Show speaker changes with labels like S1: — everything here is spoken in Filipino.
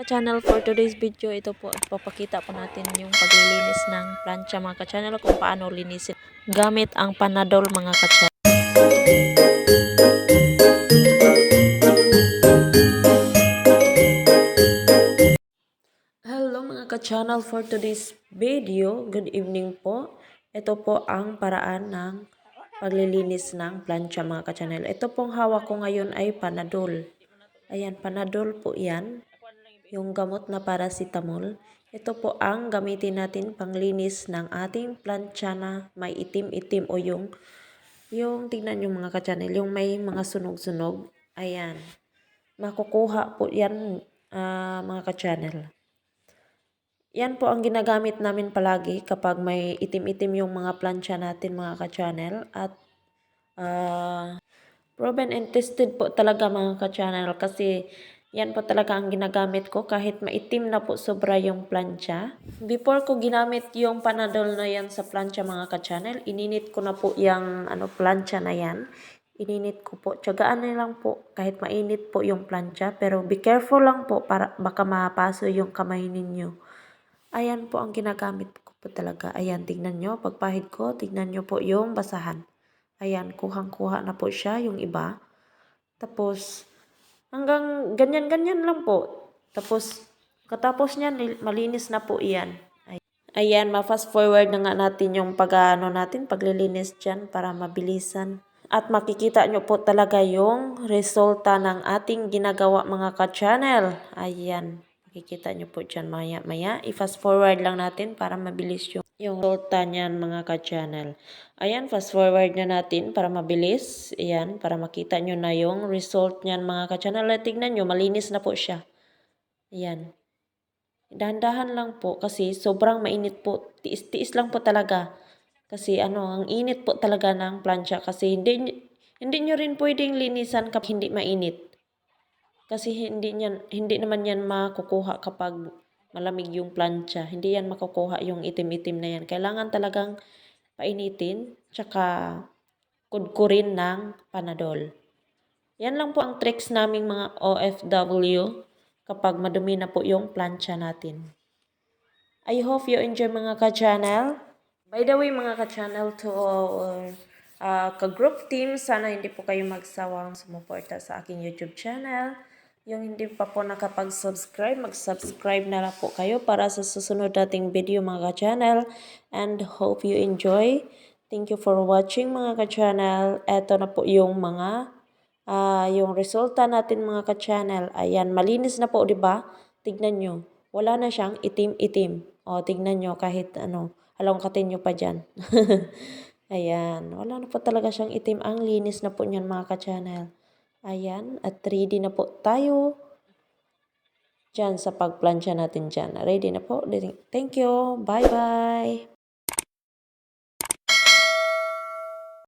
S1: ka-channel for today's video. Ito po papakita po natin yung paglilinis ng plancha mga ka-channel kung paano linisin. Gamit ang panadol mga ka-channel. Hello mga ka-channel for today's video. Good evening po. Ito po ang paraan ng paglilinis ng plancha mga ka-channel. Ito pong hawak ko ngayon ay panadol. Ayan panadol po yan yung gamot na paracetamol. Ito po ang gamitin natin panglinis ng ating plancha na may itim-itim o yung yung tingnan yung mga ka-channel, yung may mga sunog-sunog. Ayan. Makukuha po yan ah, mga ka-channel. Yan po ang ginagamit namin palagi kapag may itim-itim yung mga plancha natin mga ka-channel at ah, proven and tested po talaga mga ka-channel kasi yan po talaga ang ginagamit ko kahit maitim na po sobra yung plancha. Before ko ginamit yung panadol na yan sa plancha mga ka-channel, ininit ko na po yung ano, plancha na yan. Ininit ko po. Tiyagaan na lang po kahit mainit po yung plancha. Pero be careful lang po para baka mapaso yung kamay ninyo. Ayan po ang ginagamit ko po talaga. Ayan, tignan nyo. Pagpahid ko, tignan nyo po yung basahan. Ayan, kuhang-kuha na po siya yung iba. Tapos, hanggang ganyan-ganyan lang po. Tapos, katapos niyan, malinis na po iyan. Ay- Ayan, ma-fast forward na nga natin yung pag-ano natin, paglilinis dyan para mabilisan. At makikita nyo po talaga yung resulta ng ating ginagawa mga ka-channel. Ayan, makikita nyo po dyan maya-maya. I-fast forward lang natin para mabilis yung, yung resulta niyan mga ka-channel. Ayan, fast forward na natin para mabilis. Ayan, para makita nyo na yung result niyan mga ka-channel. Tignan nyo, malinis na po siya. Ayan. Dahan-dahan lang po kasi sobrang mainit po. Tiis-tiis lang po talaga. Kasi ano, ang init po talaga ng plancha kasi hindi hindi nyo rin pwedeng linisan kapag hindi mainit. Kasi hindi niyan hindi naman yan makukuha kapag malamig yung plancha. Hindi yan makukuha yung itim-itim na yan. Kailangan talagang painitin tsaka kudkurin ng panadol. Yan lang po ang tricks naming mga OFW kapag madumi na po yung plancha natin. I hope you enjoy mga ka-channel. By the way mga ka-channel to our uh, ka-group team, sana hindi po kayo magsawang sumuporta sa aking YouTube channel. Yung hindi pa po nakapag-subscribe, mag-subscribe na lang po kayo para sa susunod nating video mga ka-channel. And hope you enjoy. Thank you for watching mga ka-channel. Ito na po yung mga ah yung resulta natin mga ka-channel. Ayan, malinis na po, 'di ba? Tignan nyo. Wala na siyang itim-itim. O, tignan nyo kahit ano, halongkatin nyo pa dyan. Ayan, wala na po talaga siyang itim. Ang linis na po niyan mga ka-channel. Ayan, at ready na po tayo dyan sa pagplansya natin dyan. Ready na po. Thank you. Bye-bye.